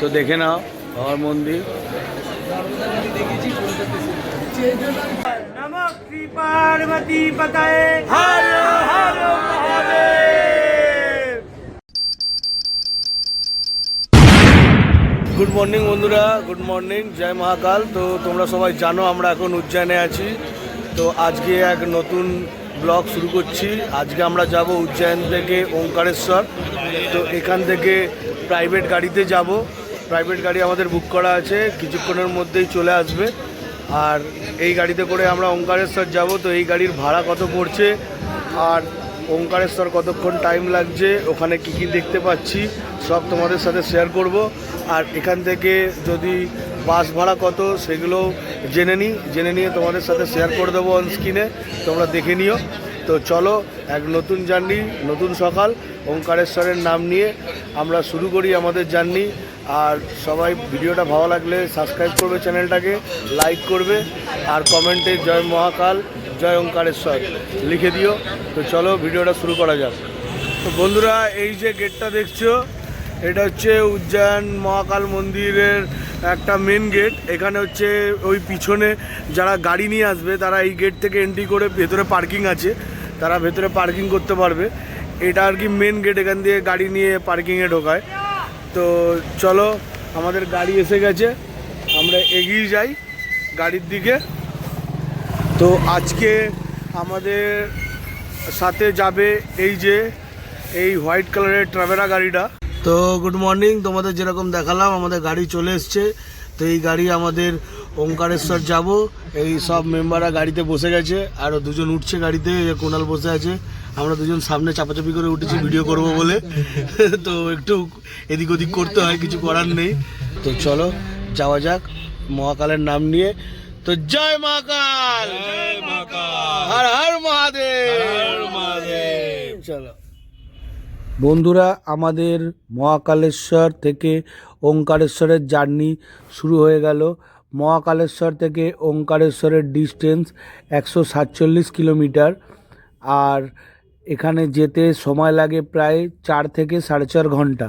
তো দেখে নাও বাবার মন্দির। পার্বতী পতায়ে। হর হর গুড মর্নিং বন্ধুরা। গুড মর্নিং জয় মহাকাল। তো তোমরা সবাই জানো আমরা এখন উজ্জয়নে আছি। তো আজকে এক নতুন ব্লগ শুরু করছি। আজকে আমরা যাব উজ্জয়ন থেকে ওঙ্কারেশ্বর। তো এখান থেকে প্রাইভেট গাড়িতে যাব। প্রাইভেট গাড়ি আমাদের বুক করা আছে, কিছুক্ষণের মধ্যেই চলে আসবে। আর এই গাড়িতে করে আমরা ওঙ্কারেশ্বর যাব, তো এই গাড়ির ভাড়া কত পড়ছে, আর ওঙ্কারেশ্বর কতক্ষণ টাইম লাগছে, ওখানে কি কি দেখতে পাচ্ছি, সব তোমাদের সাথে শেয়ার করব। আর এখান থেকে যদি বাস ভাড়া কত, সেগুলো জেনে নিই, জেনে নিয়ে তোমাদের সাথে শেয়ার করে দেবো অন স্ক্রিনে তোমরা দেখে নিও। তো চলো, এক নতুন জার্নি নতুন সকাল, ওঙ্কারেশ্বরের নাম নিয়ে আমরা শুরু করি আমাদের জার্নি আর সবাই ভিডিওটা ভালো লাগলে সাবস্ক্রাইব করবে চ্যানেলটাকে লাইক করবে, আর কমেন্টে জয় মহাকাল, জয় ওঙ্কারেশ্বর লিখে দিও। তো চলো ভিডিওটা শুরু করা যাক। তো বন্ধুরা, এই যে গেটটা দেখছ, এটা হচ্ছে উজ্জয়ন মহাকাল মন্দিরের একটা মেন গেট এখানে হচ্ছে ওই পিছনে যারা গাড়ি নিয়ে আসবে, তারা এই গেট থেকে এন্ট্রি করে ভেতরে পার্কিং আছে। তারা ভেতরে পার্কিং করতে পারবে। এটা আর কি মেন গেট এখান দিয়ে গাড়ি নিয়ে পার্কিংয়ে ঢোকায়। তো চলো, আমাদের গাড়ি এসে গেছে। আমরা এগিয়ে যাই গাড়ির দিকে। তো আজকে আমাদের সাথে যাবে এই যে, এই হোয়াইট কালারের ট্রাভেরা গাড়িটা। তো গুড মর্নিং, তোমাদের যেরকম দেখালাম, আমাদের গাড়ি চলে এসছে। তো এই গাড়ি আমাদের ওঙ্কারেশ্বর যাব। এই সব মেম্বাররা গাড়িতে বসে গেছে আরও দুজন উঠছে গাড়িতে কোনাল বসে আছে। আমরা দুজন সামনে চাপাচাপি করে উঠেছি ভিডিও করব বলে। তো একটু এদিক ওদিক করতে হয় কিছু করার নেই। তো চলো যাওয়া যাক মহাকালের নাম নিয়ে। তো জয় মহাকাল! জয় মহাকাল! হর হর মহাদেব! মহাদেব! চলো। বন্ধুরা আমাদের মহাকালেশ্বর থেকে ওঙ্কারেশ্বরের জার্নি শুরু হয়ে গেল। মহাকালেশ্বর থেকে ওঙ্কারেশ্বরের ডিস্টেন্স একশো সাতচল্লিশ কিলোমিটার। আর এখানে যেতে সময় লাগে প্রায় চার থেকে সাড়ে চার ঘণ্টা।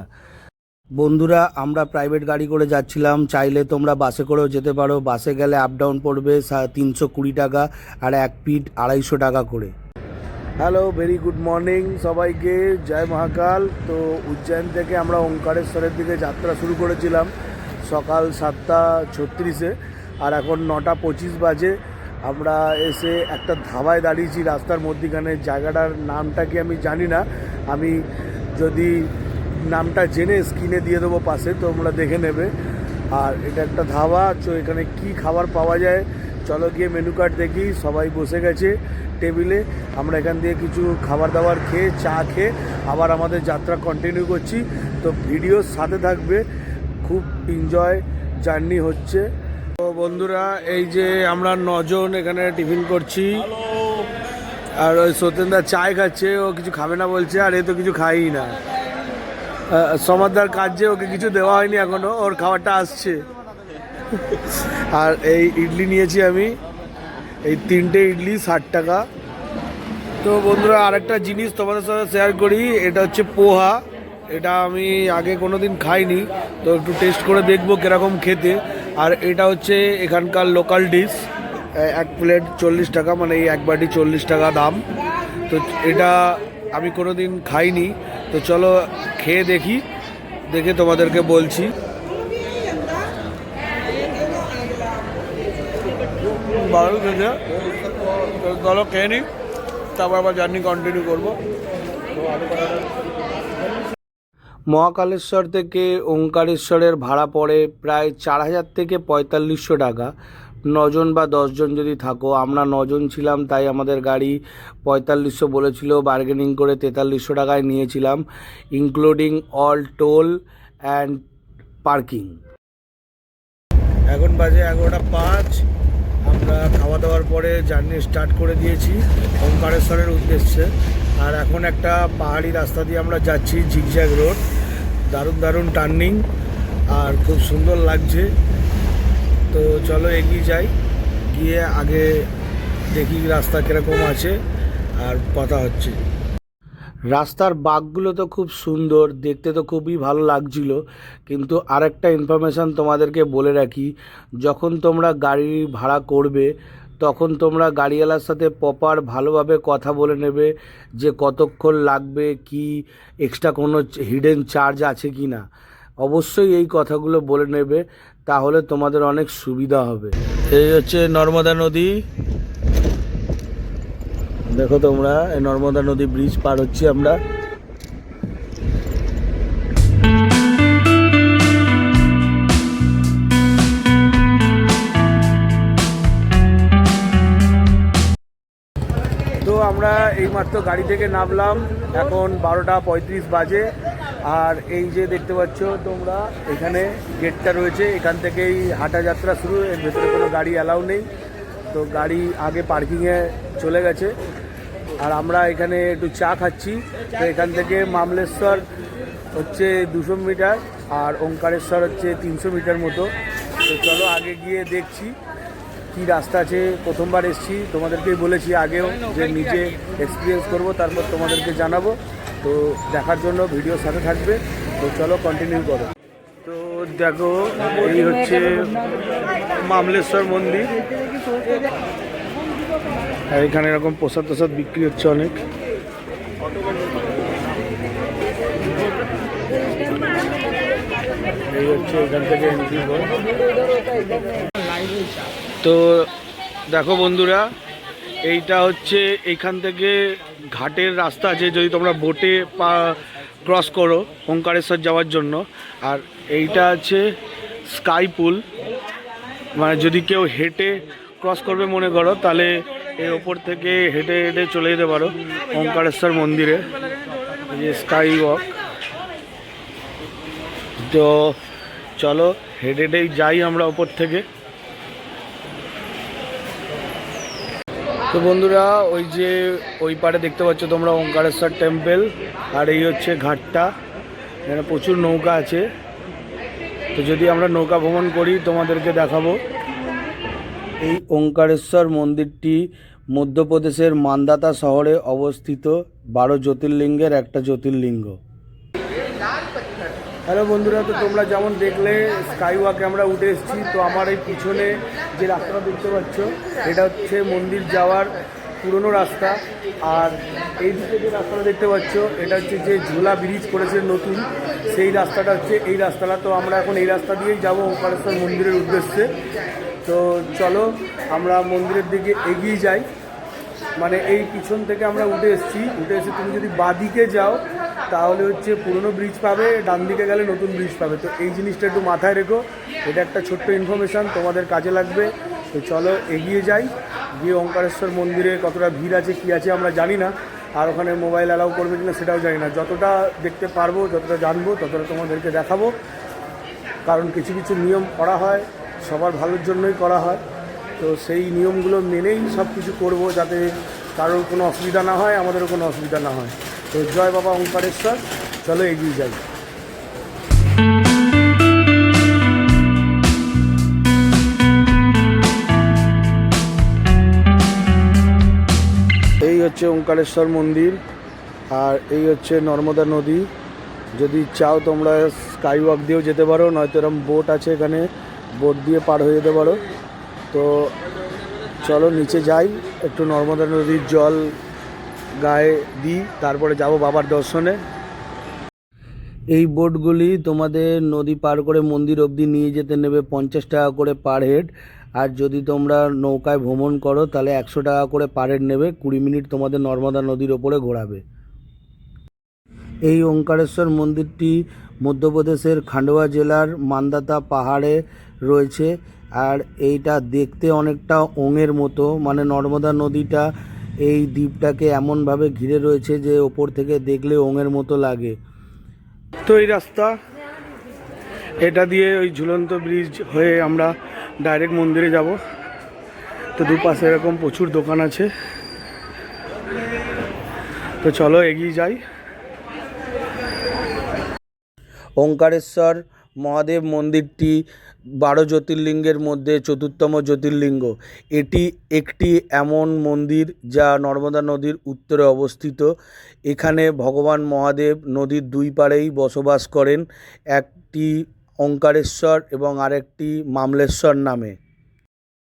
বন্ধুরা, আমরা প্রাইভেট গাড়ি করে যাচ্ছিলাম। চাইলে তোমরা বাসে করেও যেতে পারো। বাসে গেলে আপ ডাউন পড়বে তিনশো কুড়ি টাকা আর এক পিট আড়াইশো টাকা করে। হ্যালো ভেরি গুড মর্নিং সবাইকে। জয় মহাকাল। তো উজ্জয়ন থেকে আমরা ওঙ্কারেশ্বরের দিকে যাত্রা শুরু করেছিলাম সকাল সাতটা ছত্রিশে। আর এখন নটা পঁচিশ বাজে। আমরা এসে একটা ধাবায় দাঁড়িয়েছি, রাস্তার মধ্যিখানে। জায়গাটার নামটা কি আমি জানি না। আমি যদি নামটা জেনে স্ক্রিনে দিয়ে দেবো পাশে তোমরা দেখে নেবে। আর এটা একটা ধাবা, তো এখানে কি খাবার পাওয়া যায়? চলো গিয়ে মেনু কার্ড দেখি, সবাই বসে গেছে টেবিলে। আমরা এখান দিয়ে কিছু খাবার দাবার খেয়ে, চা খেয়ে আবার আমাদের যাত্রা কন্টিনিউ করছি। তো ভিডিওর সাথে থাকবে। খুব এনজয় জার্নি হচ্ছে। তো বন্ধুরা, এই যে আমরা নজন এখানে টিফিন করছি। আর ওই সত্যেনদা চায় খাচ্ছে, ও কিছু খাবে না বলছে, আর এ তো কিছু খাই না। সমাদার কাজ ওকে কিছু দেওয়া হয়নি এখনও, ওর খাবারটা আসছে। আর এই ইডলি নিয়েছি আমি। এই তিনটে ইডলি, ষাট টাকা। তো বন্ধুরা, আরেকটা জিনিস তোমাদের সাথে শেয়ার করি, এটা হচ্ছে পোহা। এটা আমি আগে কোনো দিন খাইনি, তো একটু টেস্ট করে দেখব কীরকম খেতে। আর এটা হচ্ছে এখানকার লোকাল ডিশ এক প্লেট চল্লিশ টাকা মানে এই এক বাটি চল্লিশ টাকা দাম। তো এটা আমি কোনো দিন খাইনি। তো চলো খেয়ে দেখি, দেখে তোমাদেরকে বলছি। ভালো খেতে চলো খেয়ে নিই তারপর আবার জার্নি কন্টিনিউ করব। মহাকালেশ্বর থেকে ওঙ্কারেশ্বরের ভাড়া পড়ে প্রায় চার হাজার থেকে পঁয়তাল্লিশশো টাকা। নজন বা দশজন যদি থাকো, আমরা নজন ছিলাম, তাই আমাদের গাড়ি পঁয়তাল্লিশশো বলেছিল বার্গেনিং করে তেতাল্লিশশো টাকায় নিয়েছিলাম including all toll and parking এখন বাজে এগারোটা পাঁচ। আমরা খাওয়া দাওয়ার পরে জার্নি স্টার্ট করে দিয়েছি ওঙ্কারেশ্বরের উদ্দেশ্যে। আর এখন একটা পাহাড়ি রাস্তা দিয়ে আমরা যাচ্ছি জিগজ্যাগ রোড। দারুণ দারুণ টার্নিং, আর খুব সুন্দর লাগছে। তো চলো এগিয়ে যাই, গিয়ে আগে দেখি রাস্তা কীরকম আছে আর কথা হচ্ছে। রাস্তার বাঘগুলো তো খুব সুন্দর, দেখতে তো খুবই ভালো লাগছিল। কিন্তু আরেকটা ইনফরমেশান তোমাদেরকে বলে রাখি, যখন তোমরা গাড়ি ভাড়া করবে, তখন তোমরা গাড়িওয়ালার সাথে প্রপার ভালোভাবে কথা বলে নেবে যে কতক্ষণ লাগবে, কি এক্সট্রা কোনো হিডেন চার্জ আছে কি না। অবশ্যই এই কথাগুলো বলে নেবে, তাহলে তোমাদের অনেক সুবিধা হবে। এই হচ্ছে নর্মদা নদী। দেখো তোমরা নর্মদা নদী ব্রিজ পার হচ্ছি আমরা। তো আমরা এইমাত্র গাড়ি থেকে নামলাম, এখন বারোটা পঁয়ত্রিশ বাজে। আর এই যে দেখতে পাচ্ছ তোমরা, এখানে গেটটা রয়েছে, এখান থেকেই হাঁটা যাত্রা শুরু, এর ভেতরে কোনো গাড়ি অ্যালাউ নেই। তো গাড়ি আগে পার্কিংয়ে চলে গেছে। আর আমরা এখানে একটু চা খাচ্ছি। তো এখান থেকে মামলেশ্বর হচ্ছে দুশো মিটার আর ওঙ্কারেশ্বর হচ্ছে তিনশো মিটার মতো। তো চলো আগে গিয়ে দেখছি কি রাস্তা আছে। প্রথমবার এসেছি। তোমাদেরকেই বলেছি আগেও যে নিজে এক্সপিরিয়েন্স করব, তারপর তোমাদেরকে জানাব। তো দেখার জন্য ভিডিও সাথে থাকবে। তো চলো কন্টিনিউ করো। তো দেখো, এই হচ্ছে মামলেশ্বর মন্দির। আর এখানে এরকম প্রসাদ টসাদ বিক্রি হচ্ছে অনেক। তো দেখো বন্ধুরা, এইটা হচ্ছে এইখান থেকে ঘাটের রাস্তা আছে যদি তোমরা বোটে পা ক্রস করো ওঙ্কারেশ্বর যাওয়ার জন্য। আর এইটা আছে স্কাই পুল মানে যদি কেউ হেঁটে ক্রস করবে মনে করো, তাহলে এর ওপর থেকে হেঁটে হেঁটে চলে যেতে পারো, ওঙ্কারেশ্বর মন্দিরে যে স্কাই ওয়াক তো চলো, হেঁটে হেঁটেই যাই আমরা ওপর থেকে। তো বন্ধুরা, ওই যে ওই পারে দেখতে পাচ্ছ তোমরা ওঙ্কারেশ্বর টেম্পল আর এই হচ্ছে ঘাটটা। এখানে প্রচুর নৌকা আছে। তো যদি আমরা নৌকা ভ্রমণ করি, তোমাদেরকে দেখাবো। এই ওঙ্কারেশ্বর মন্দিরটি মধ্যপ্রদেশের মান্দাতা শহরে অবস্থিত বারো জ্যোতির্লিঙ্গের একটা জ্যোতির্লিঙ্গ। হ্যালো বন্ধুরা, তো তোমরা যেমন দেখলে স্কাই ওয়াকে আমরা উঠে এসেছি, তো আমার এই পিছনে যে রাস্তাটা দেখতে পাচ্ছ, এটা হচ্ছে মন্দির যাওয়ার পুরনো রাস্তা। আর এই দিকে যে রাস্তাটা দেখতে পাচ্ছ, এটা হচ্ছে যে ঝোলা ব্রিজ করেছে নতুন। সেই রাস্তাটা হচ্ছে এই রাস্তাটা। তো আমরা এখন এই রাস্তা দিয়েই যাব ওঙ্কারেশ্বর মন্দিরের উদ্দেশ্যে। তো চলো, আমরা মন্দিরের দিকে এগিয়ে যাই। মানে এই পিছন থেকে আমরা উঠে এসেছি। উঠে এসে তুমি যদি বাদিকে যাও, তাহলে হচ্ছে পুরনো ব্রিজ পাবে ডান দিকে গেলে নতুন ব্রিজ পাবে। তো এই জিনিসটা একটু মাথায় রেখো। এটা একটা ছোট্ট ইনফরমেশান তোমাদের কাজে লাগবে। তো চলো এগিয়ে যাই। গিয়ে ওঙ্কারেশ্বর মন্দিরে কতটা ভিড় আছে, কী আছে আমরা জানি না। আর ওখানে মোবাইল অ্যালাউ করবে কিনা সেটাও জানি না। যতটা দেখতে পারব, যতটা জানব, ততটা তোমাদেরকে দেখাবো। কারণ কিছু কিছু নিয়ম করা হয়, সবার ভালোর জন্যই করা হয়। তো সেই নিয়মগুলো মেনেই সব কিছু করব যাতে কারোর কোনো অসুবিধা না হয়, আমাদেরও কোনো অসুবিধা না হয়। তো জয় বাবা ওঙ্কারেশ্বর চলো এগিয়ে যাই। এই হচ্ছে ওঙ্কারেশ্বর মন্দির, আর এই হচ্ছে নর্মদা নদী। যদি চাও তোমরা স্কাই ওয়াক দিয়েও যেতে পারো, নয়তো এরকম বোট আছে এখানে বোট দিয়ে পার হয়ে যেতে পারো। তো চলো নিচে যাই, একটু নর্মদা নদীর জল গায়ে দিই, তারপরে যাব বাবার দর্শনে। এই বোটগুলি তোমাদের নদী পার করে মন্দির অবধি নিয়ে যেতে নেবে পঞ্চাশ টাকা করে পার হেড আর যদি তোমরা নৌকায় ভ্রমণ করো, তাহলে একশো টাকা করে পার হেড নেবে, কুড়ি মিনিট তোমাদের নর্মদা নদীর ওপরে ঘোরাবে। এই ওঙ্কারেশ্বর মন্দিরটি মধ্যপ্রদেশের খান্ডোয়া জেলার মান্দাতা পাহাড়ে রয়েছে। আর এইটা দেখতে অনেকটা ওঙের মতো। মানে নর্মদা নদীটা এই দ্বীপটাকে এমনভাবে ঘিরে রয়েছে যে ওপর থেকে দেখলে ওঙের মতো লাগে। তো এই রাস্তা, এটা দিয়ে ওই ঝুলন্ত ব্রিজ হয়ে আমরা ডাইরেক্ট মন্দিরে যাব। তো দুপাশে এরকম প্রচুর দোকান আছে। তো চলো এগিয়ে যাই। ওঙ্কারেশ্বর মহাদেব মন্দিরটি বারো জ্যোতির্লিঙ্গের মধ্যে চতুর্থম জ্যোতির্লিঙ্গ। এটি একটি এমন মন্দির যা নর্মদা নদীর উত্তরে অবস্থিত। এখানে ভগবান মহাদেব নদীর দুই পাড়েই বসবাস করেন। একটি ওঙ্কারেশ্বর এবং আরেকটি মামলেশ্বর নামে।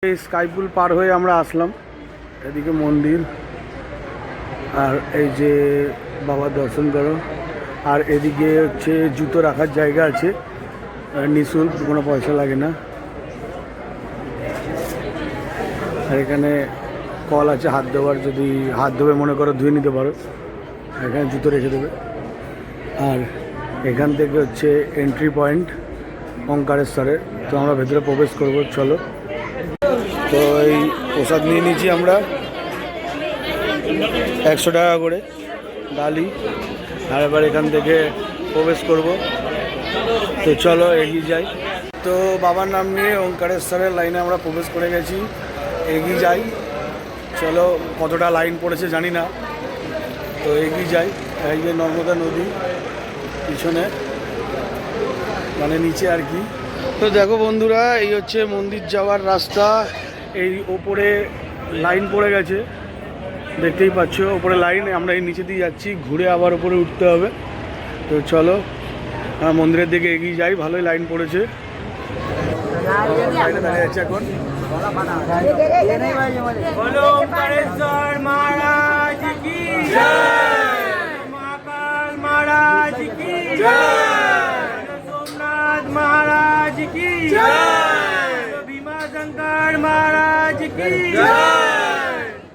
এই স্কাইপুল পার হয়ে আমরা আসলাম। এদিকে মন্দির। আর এই যে বাবার দর্শন করো। আর এদিকে হচ্ছে জুতো রাখার জায়গা আছে। নিঃশুল্ক কোনো পয়সা লাগে না। আর এখানে কল আছে হাত দেওয়ার যদি হাত ধোবে মনে করো, ধুয়ে নিতে পারো। এখানে জুতো রেখে দেবে। আর এখান থেকে হচ্ছে এন্ট্রি পয়েন্ট ওঙ্কারেশ্বরের তো আমরা ভেতরে প্রবেশ করব, চলো। তো এই প্রসাদ নিয়ে নিয়েছি আমরা। একশো টাকা করে ডালি আর এবার এখান থেকে প্রবেশ করব। তো চলো এগিয়ে যাই। তো বাবার নাম নিয়ে ওঙ্কারেশ্বরের লাইনে আমরা প্রবেশ করে গেছি। এগিয়ে যাই। চলো কতটা লাইন পড়েছে জানি না। তো এগিয়ে যাই। এই যে নর্মদা নদী পিছনে। মানে নিচে আর কি। তো দেখো বন্ধুরা, এই হচ্ছে মন্দির যাওয়ার রাস্তা। এই ওপরে লাইন পড়ে গেছে। দেখতেই পাচ্ছ, ওপরে লাইন। আমরা এই নিচে দিয়ে যাচ্ছি। ঘুরে আবার ওপরে উঠতে হবে। তো চলো হ্যাঁ, মন্দিরের দিকে এগিয়ে যাই, ভালোই লাইন পড়েছে। লাইনে সোমনাথ মহারাজ কি ভীমা শঙ্কর মহারাজ কি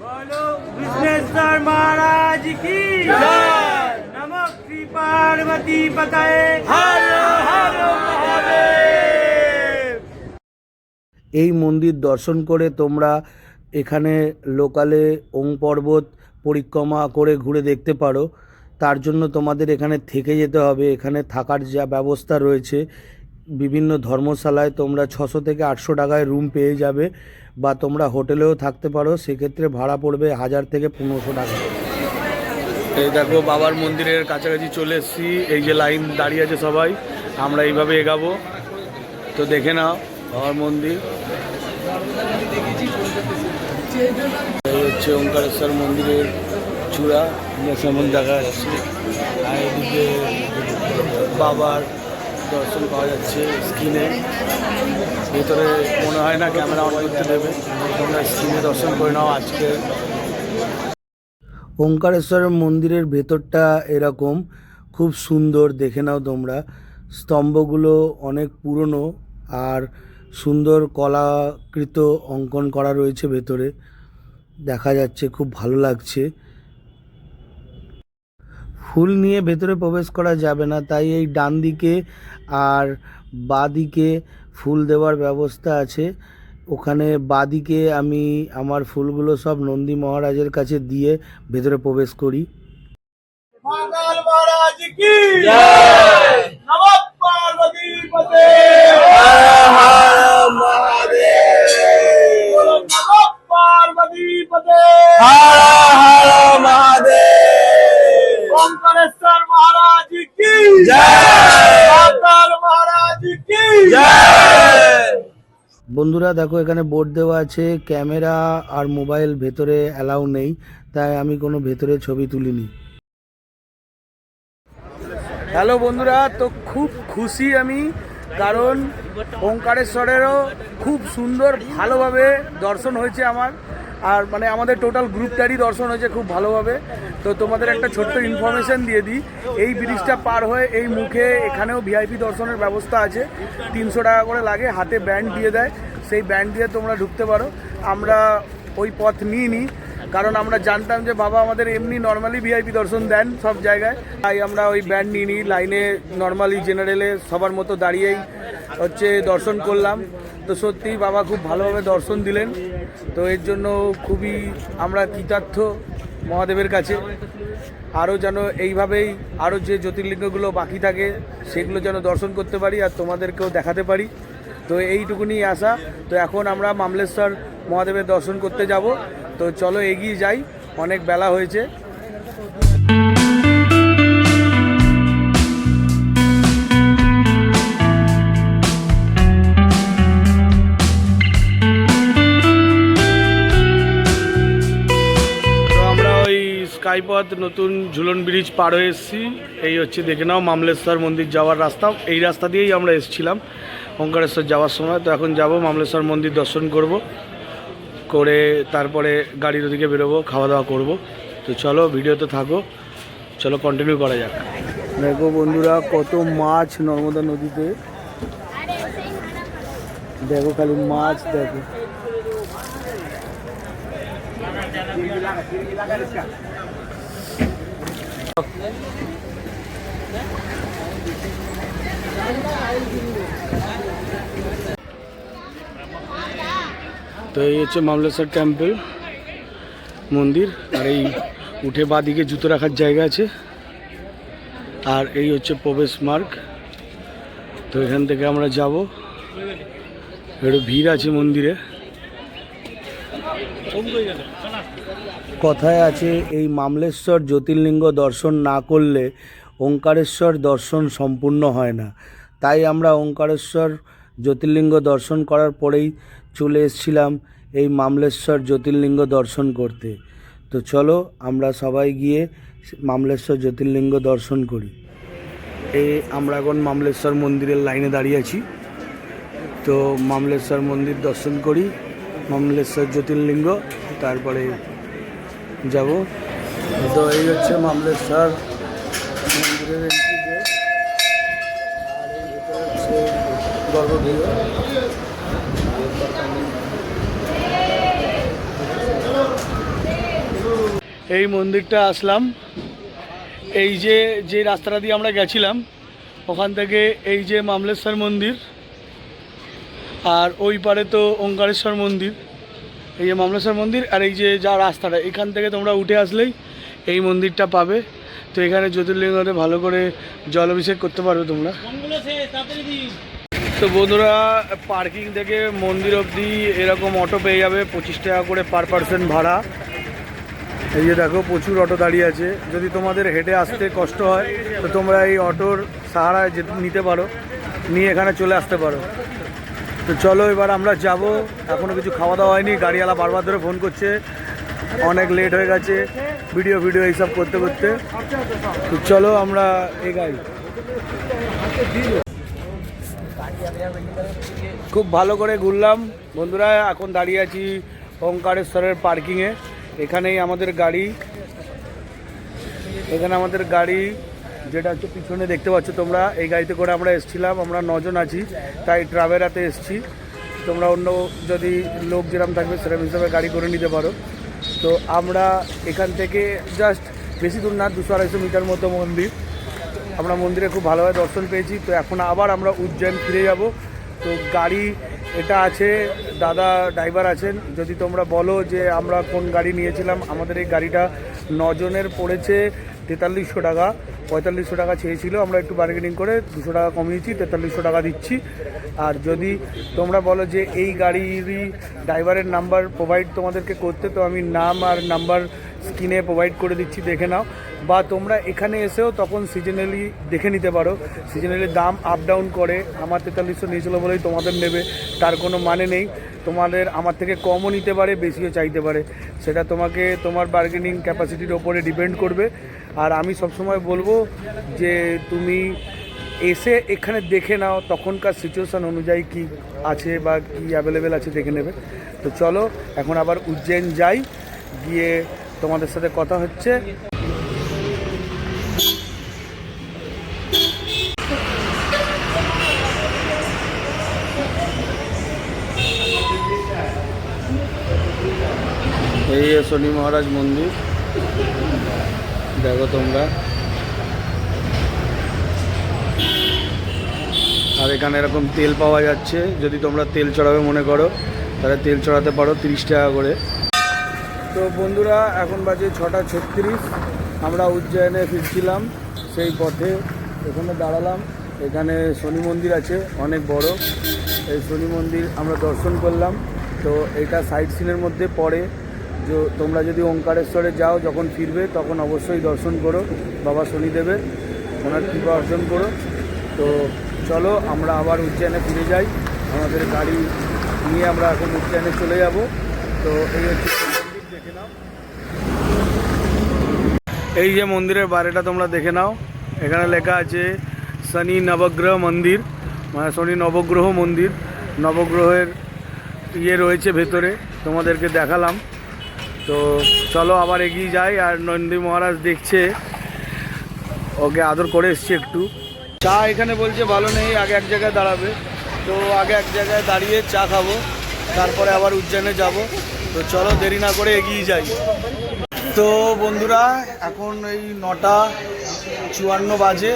বলো বিষ্ণেশ্বর মহারাজ কি পার্বতী পতায়ে। হর হর এই মন্দির দর্শন করে তোমরা এখানে লোকালে ওং পর্বত পরিক্রমা করে ঘুরে দেখতে পারো। তার জন্য তোমাদের এখানে থেকে যেতে হবে। এখানে থাকার যা ব্যবস্থা রয়েছে বিভিন্ন ধর্মশালায় তোমরা ছশো থেকে আটশো টাকায় রুম পেয়ে যাবে বা তোমরা হোটেলেও থাকতে পারো। সেক্ষেত্রে ভাড়া পড়বে হাজার থেকে পনেরোশো টাকা। এই দেখো বাবার মন্দিরের কাছাকাছি চলে এসেছি। এই যে লাইন দাঁড়িয়ে আছে সবাই, আমরা এইভাবে এগাবো। তো দেখে নাও, বাবার মন্দির। এই হচ্ছে ওঙ্কারেশ্বর মন্দিরের চূড়া যেমন দেখা যাচ্ছে আর এদিকে বাবার দর্শন পাওয়া যাচ্ছে স্ক্রিনে। ভেতরে মনে হয় না ক্যামেরা অন করতে দেবে। তোমরা স্ক্রিনে দর্শন করে নাও আজকে। ওঙ্কারেশ্বরের মন্দিরের ভেতরটা এরকম, খুব সুন্দর, দেখে নাও তোমরা। স্তম্ভগুলো অনেক পুরনো আর সুন্দর কলাকৃত অঙ্কন করা রয়েছে ভেতরে। দেখা যাচ্ছে খুব ভালো লাগছে। ফুল নিয়ে ভেতরে প্রবেশ করা যাবে না, তাই এই ডান দিকে আর বাঁ দিকে ফুল দেওয়ার ব্যবস্থা আছে। ওখানে বাদিকে আমি আমার ফুলগুলো সব নন্দী মহারাজের কাছে দিয়ে ভেতরে প্রবেশ করি। দেখো এখানে বোর্ড দেওয়া আছে ক্যামেরা আর মোবাইল ভেতরে অ্যালাউ নেই, তাই আমি কোনো ভেতরে ছবি তুলিনি। হ্যালো বন্ধুরা, তো খুব খুশি আমি, কারণ ওঙ্কারেশ্বরেরও খুব সুন্দর ভালোভাবে দর্শন হয়েছে আমার, আর মানে আমাদের টোটাল গ্রুপটারই দর্শন হয়েছে খুব ভালোভাবে। তো তোমাদের একটা ছোট্ট ইনফরমেশন দিয়ে দিই, এই ব্রিজটা পার হয়ে এই মুখে এখানেও ভিআইপি দর্শনের ব্যবস্থা আছে, তিনশো টাকা করে লাগে, হাতে ব্যান্ড দিয়ে দেয়। সেই ব্যান্ড দিয়ে তোমরা ঢুকতে পারো। আমরা ওই পথ নিই কারণ আমরা জানতাম যে বাবা আমাদের এমনি নর্মালি ভিআইপি দর্শন দেন সব জায়গায়। তাই আমরা ওই ব্যান্ড নিই লাইনে নর্মালি জেনারেলে সবার মতো দাঁড়িয়েই হচ্ছে দর্শন করলাম। তো সত্যিই বাবা খুব ভালোভাবে দর্শন দিলেন। তো এর জন্য খুবই আমরা কৃতার্থ মহাদেবের কাছে। আরও যেন এইভাবেই আরও যে জ্যোতির্লিঙ্গগুলো বাকি থাকে, সেগুলো যেন দর্শন করতে পারি আর তোমাদেরকেও দেখাতে পারি। তো এইটুকুনি আসা তো এখন আমরা মামলেশ্বর মহাদেবের দর্শন করতে যাব। তো চলো এগিয়ে যাই, অনেক বেলা হয়েছে। স্কাইপথ নতুন ঝুলন ব্রিজ পার হয়ে এসেছি। এই হচ্ছে, দেখে নাও, মামলেশ্বর মন্দির যাওয়ার রাস্তা। এই রাস্তা দিয়েই আমরা এসেছিলাম। ওঙ্কারেশ্বর যাওয়ার সময়, তো এখন যাব, মামলেশ্বর মন্দির দর্শন করব, করে তারপরে গাড়ির ওদিকে বেরোবো খাওয়া দাওয়া করব। তো চলো, ভিডিওতে থাকো, চলো কন্টিনিউ করা যাক। দেখো বন্ধুরা, কত মাছ নর্মদা নদীতে। দেখো খালি মাছ, দেখো। তো এই হচ্ছে মামলেশ্বর টেম্পল মন্দির, আর এই উঠে বাদিকে জুতো রাখার জায়গা আছে। আর এই হচ্ছে প্রবেশ মার্গ। তো এখান থেকে আমরা যাব। একটু ভিড় আছে মন্দিরে। কথায় আছে, এই মামলেশ্বর জ্যোতির্লিঙ্গ দর্শন না করলে ওঙ্কারেশ্বর দর্শন সম্পূর্ণ হয় না। তাই আমরা ওঙ্কারেশ্বর জ্যোতির্লিঙ্গ দর্শন করার পরেই চলে এসেছিলাম এই মামলেশ্বর জ্যোতির্লিঙ্গ দর্শন করতে। তো চলো আমরা সবাই গিয়ে মামলেশ্বর জ্যোতির্লিঙ্গ দর্শন করি। এই আমরা এখন মামলেশ্বর মন্দিরের লাইনে দাঁড়িয়ে আছি। তো মামলেশ্বর মন্দির দর্শন করি, মামলেশ্বর জ্যোতির্লিঙ্গ, তারপরে যাব। তো এই হচ্ছে মামলেশ্বর মন্দিরের এই মন্দিরটা আসলাম। এই যে যে রাস্তাটা দিয়ে আমরা গেছিলাম ওখান থেকে এই যে মামলেশ্বর মন্দির আর ওই পারে তো ওঙ্কারেশ্বর মন্দির। এই যে মামলেশ্বর মন্দির আর এই যে যা রাস্তাটা এখান থেকে তোমরা উঠে আসলেই এই মন্দিরটা পাবে। তো এখানে জ্যোতির্লিঙ্গতে ভালো করে জল অভিষেক করতে পারবে তোমরা। তো বন্ধুরা পার্কিং থেকে মন্দির অবধি এরকম অটো পেয়ে যাবে, পঁচিশ টাকা করে পার পার্সন ভাড়া। এই যে দেখো, প্রচুর অটো দাঁড়িয়ে আছে। যদি তোমাদের হেঁটে আসতে কষ্ট হয়, তো তোমরা এই অটোর সাহারায় যে নিতে পারো, নিয়ে এখানে চলে আসতে পারো। তো চলো এবার আমরা যাব। এখনও কিছু খাওয়া দাওয়া হয়নি, গাড়িওয়ালা বারবার ধরে ফোন করছে। অনেক লেট হয়ে গেছে ভিডিও ভিডিও এইসব করতে করতে। তো চলো আমরা এগাই। খুব ভালো করে ঘুরলাম। বন্ধুরা, এখন দাঁড়িয়ে আছি ওঙ্কারেশ্বরের পার্কিংয়ে এখানেই আমাদের গাড়ি। এখানে আমাদের গাড়ি, যেটা হচ্ছে পিছনে দেখতে পাচ্ছ তোমরা। এই গাড়িতে করে আমরা এসেছিলাম, আমরা নজন আছি, তাই ট্রাভেরাতে এসেছি। তোমরা অন্য যদি লোক যেরকম থাকবে সেরকম হিসাবে গাড়ি করে নিতে পারো। তো আমরা এখান থেকে জাস্ট বেশি দূর না, দুশো আড়াইশো মিটার মতো মন্দির। আমরা মন্দিরে খুব ভালোভাবে দর্শন পেয়েছি। তো এখন আবার আমরা উজ্জয়ন ফিরে যাব। তো গাড়ি এটা আছে, দাদা ড্রাইভার আছেন। যদি তোমরা বলো যে আমরা কোন গাড়ি নিয়েছিলাম, আমাদের এই গাড়িটা নজনের পড়েছে তেতাল্লিশশো টাকা, পঁয়তাল্লিশশো টাকা চেয়েছিল। আমরা একটু বার্গেনিং করে দুশো টাকা কমিয়েছি, তেতাল্লিশশো টাকা দিচ্ছি। আর যদি তোমরা বলো যে এই গাড়িরই ড্রাইভারের নাম্বার প্রোভাইড তোমাদেরকে করতে, তো আমি নাম আর নাম্বার স্ক্রিনে প্রোভাইড করে দিচ্ছি, দেখে নাও। বা তোমরা এখানে এসেও তখন সিজনালি দেখে নিতে পারো। সিজনালি দাম আপ ডাউন করে, আমার তেতাল্লিশশো নিয়েছিল বলেই তোমাদের নেবে, তার কোনো মানে নেই। তোমাদের আমার থেকে কমও নিতে পারে, বেশিও চাইতে পারে। সেটা তোমাকে তোমার বার্গেনিং ক্যাপাসিটির ওপরে ডিপেন্ড করবে। আর আমি সবসময় বলব যে তুমি এসে এখানে দেখে নাও, তখনকার সিচুয়েশান অনুযায়ী কি আছে বা কি অ্যাভেলেবেল আছে দেখে নেবে। তো চলো, এখন আবার উজ্জৈন যাই, গিয়ে তোমাদের সাথে কথা হচ্ছে। এই শনি মহারাজ মন্দির। দেখো তোমরা। আর এখানে এরকম তেল পাওয়া যাচ্ছে। যদি তোমরা তেল চড়াবে মনে করো, তাহলে তেল চড়াতে পারো তিরিশ টাকা করে। তো বন্ধুরা, এখন বাজে ছটা ছত্রিশ। আমরা উজ্জয়নে ফিরছিলাম সেই পথে। এখানে দাঁড়ালাম। এখানে শনি মন্দির আছে, অনেক বড়। এই শনি মন্দির আমরা দর্শন করলাম। তো এটা সাইট সিনের মধ্যে পড়ে। যে, তোমরা যদি ওঙ্কারেশ্বরে যাও, যখন ফিরবে, তখন অবশ্যই দর্শন করো। বাবা শনিদেবের, ওনার কৃপা অর্জন করো। তো চলো, আমরা আবার উজ্জয়নে ফিরে যাই। আমাদের গাড়ি নিয়ে আমরা এখন উজ্জয়নে চলে যাব। তো এই হচ্ছে এই যে মন্দিরের বাইরেটা তোমরা দেখে নাও। এখানে লেখা আছে শনি নবগ্রহ মন্দির মানে শনি নবগ্রহ মন্দির। নবগ্রহের ইয়ে রয়েছে ভেতরে, তোমাদেরকে দেখালাম। তো চলো আবার এগিয়ে যাই আর নন্দী মহারাজ দেখছে। ওকে আদর করে এসছি একটু। চা এখানে বলছে ভালো নেই, আগে এক জায়গায় দাঁড়াবে। তো আগে এক জায়গায় দাঁড়িয়ে চা খাব, তারপরে আবার উজ্জয়নে যাব। তো চলো দেরি না করে এগিয়ে যাই। তো বন্ধুরা, এখন এই নটা চুয়ান্ন বাজে।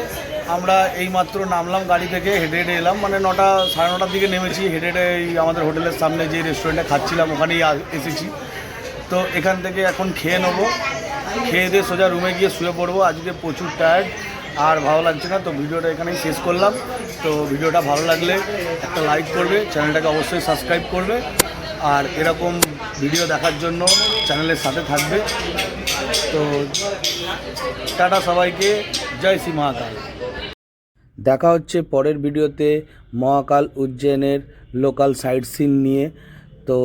আমরা এইমাত্র নামলাম, গাড়ি থেকে হেঁটে হেঁটে এলাম। মানে নটা, সাড়ে নটার দিকে নেমেছি, হেঁটে হেঁটে এই আমাদের হোটেলের সামনে যে রেস্টুরেন্টে খাচ্ছিলাম, ওখানেই এসেছি। তো এখান থেকে এখন খেয়ে নেব। খেয়ে দিয়ে সোজা রুমে গিয়ে শুয়ে পড়ব। আজকে প্রচুর টায়ার্ড আর ভালো লাগছে না, তো ভিডিওটা এখানেই শেষ করলাম। তো ভিডিওটা ভালো লাগলে একটা লাইক করবে চ্যানেলটাকে অবশ্যই সাবস্ক্রাইব করবে। আর এরকম ভিডিও দেখার জন্য চ্যানেলের সাথে থাকবে। তো টাটা সবাইকে, জয় শ্রী মহাকাল। দেখা হচ্ছে পরের ভিডিওতে মহাকাল উজ্জয়নের লোকাল সাইট সিন নিয়ে। তো